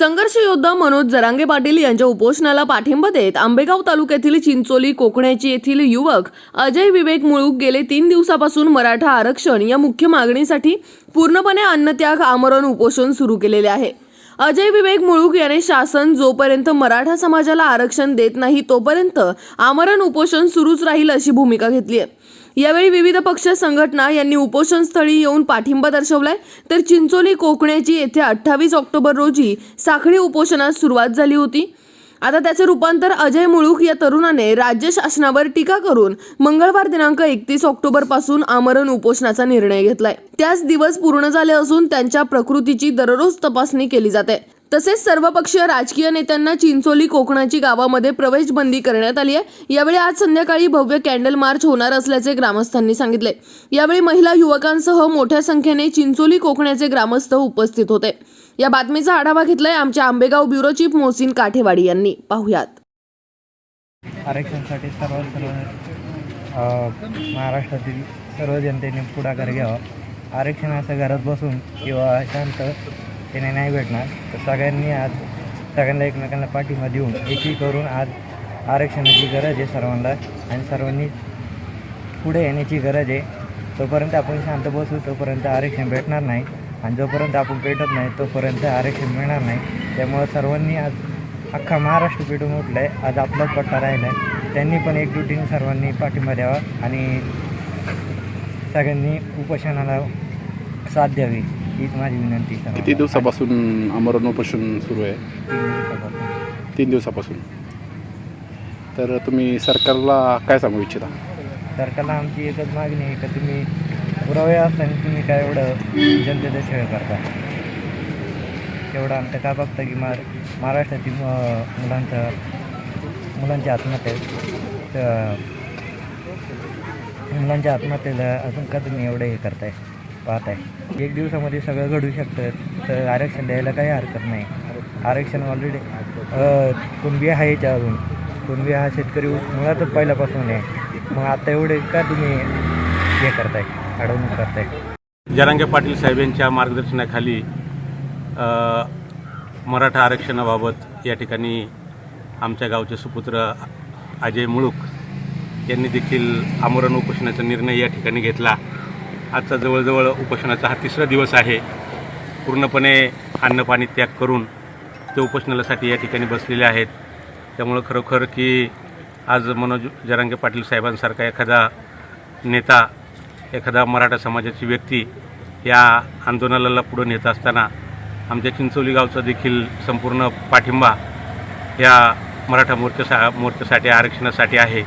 संघर्ष योद्धा मनोज जरांगे पाटील यांच्या उपोषणाला पाठिंबा देत आंबेगाव तालुक्यातील चिंचोली कोकणाची येथील युवक अजय विवेक मुळूक गेले तीन दिवसापासून मराठा आरक्षण या मुख्य मागणीसाठी पूर्णपणे अन्नत्याग आमरण उपोषण सुरू केलेले आहे. अजय विवेक मुळूक याने शासन जोपर्यंत मराठा समाजाला आरक्षण देत नाही तोपर्यंत आमरण उपोषण सुरूच राहील अशी भूमिका घेतली आहे. यावेळी विविध पक्ष संघटना यांनी उपोषण स्थळी येऊन पाठिंबा दर्शवलाय. तर चिंचोली कोकण्याची येथे अठ्ठावीस ऑक्टोबर रोजी साखळी उपोषणास सुरुवात झाली होती. आता त्याचे रूपांतर अजय मुळूक या तरुणाने राज्य शासनावर टीका करून मंगळवार दिनांक एकतीस ऑक्टोबरपासून आमरण उपोषणाचा निर्णय घेतलाय. त्याच दिवस पूर्ण झाले असून त्यांच्या प्रकृतीची दररोज तपासणी केली जाते. तसेच सर्वपक्षीय राजकीय नेत्यांना चिंचोली कोकणाची गावामध्ये प्रवेश बंदी करण्यात आली आहे. यावेळी आज संध्याकाळी भव्य कॅन्डल मार्च होणार असल्याचे ग्रामस्थांनी सांगितले. यावेळी महिला युवकांसह मोठ्या संख्येने चिंचोली कोकणाचे ग्रामस्थ उपस्थित होते. या बातमीचा आढावा घेतलाय आमच्या आंबेगाव ब्युरो चीफ मोहसिन काठेवाडी यांनी. पाहुयात. आरक्षणासाठी सर्व महाराष्ट्रातील सर्व जनतेने पुढाकार घ्यावा. आरक्षण असं घरात बसून किंवा शांत त्याने नाही भेटणार तर सगळ्यांनी आज सगळ्यांना एकमेकांना पाठिंबा देऊन एकी करून आज आरक्षणाची गरज आहे सर्वांना आणि सर्वांनी पुढे येण्याची गरज आहे. तोपर्यंत आपण शांत बसू तोपर्यंत आरक्षण भेटणार नाही. आणि जोपर्यंत आपण पेटत नाही तोपर्यंत आरक्षण मिळणार नाही. त्यामुळं सर्वांनी आज अख्खा महाराष्ट्र पेटून उठलं आहे आज आपलाच पट्टा राहिला आहे त्यांनी पण एकजुटीने सर्वांनी पाठिंबा द्यावा आणि सगळ्यांनी उपोषणाला साथ द्यावी. हीच माझी विनंती. किती दिवसापासून आमरण उपोषण सुरू आहे? तीन दिवसापासून. तीन दिवसापासून. तर तुम्ही सरकारला काय सांगू इच्छिता? सरकारला आमची एकच मागणी आहे का तुम्ही पुरावे असताना तुम्ही काय एवढं जनतेचा खेळ करता? एवढं आमचं का बघता की मार महाराष्ट्रातील मुलांचं मुलांचा मुलांच्या आत्महत्या तर मुलांच्या आत्महत्येला अजून का तुम्ही एवढं हे करताय पाहताय? एक दिवसामध्ये सगळं घडू शकतं तर आरक्षण द्यायला काही हरकत नाही. आरक्षण ऑलरेडी कुणबी आहे याच्या अजून कुणबी हा शेतकरी मुळातच पहिल्यापासून आहे. मग आता एवढे का तुम्ही हे करताय? अडवणूक करताय जरांगे पाटील साहेब यांच्या मार्गदर्शनाखाली मराठा आरक्षणाबाबत या ठिकाणी आमच्या गावचे सुपुत्र अजय मुळूक यांनी देखील आमरण उपोषणाचा निर्णय या ठिकाणी घेतला. आजचा जवळजवळ उपोषणाचा हा तिसरा दिवस आहे. पूर्णपणे अन्नपाणी त्याग करून ते उपोषणासाठी या ठिकाणी बसलेले आहेत. त्यामुळं खरोखर की आज मनोज जरांगे पाटील साहेबांसारखा एखादा नेता एखादा मराठा समाजाची व्यक्ती या आंदोलनाला पुढं नेत असताना आमच्या चिंचोली गावचा देखील संपूर्ण पाठिंबा या मराठा मोर्चासा मोर्चासाठी आरक्षणासाठी आहे.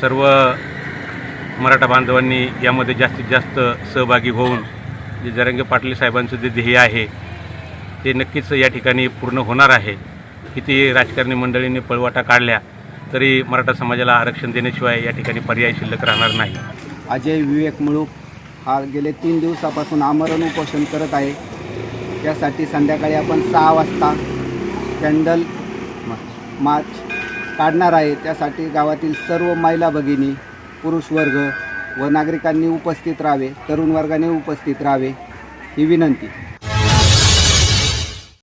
सर्व मराठा बांधवांनी यामध्ये जास्तीत जास्त सहभागी होऊन जे जरंगे पाटील साहेबांचं जे ध्येय आहे ते नक्कीच या ठिकाणी पूर्ण होणार आहे. किती राजकारणी मंडळींनी पळवाटा काढल्या तरी मराठा समाजाला आरक्षण देण्याशिवाय या ठिकाणी पर्याय शिल्लक राहणार नाही. अजय विवेक मुळूक हा गेले तीन दिवसापासून आमरण उपोषण करत आहे. त्यासाठी संध्याकाळी आपण सहा वाजता कॅन्डल मार्च काढणार आहे. त्यासाठी गावातील सर्व महिला भगिनी पुरुष वर्ग व नागरिकांनी उपस्थित राहावे तरुण वर्गाने उपस्थित राहावे ही विनंती.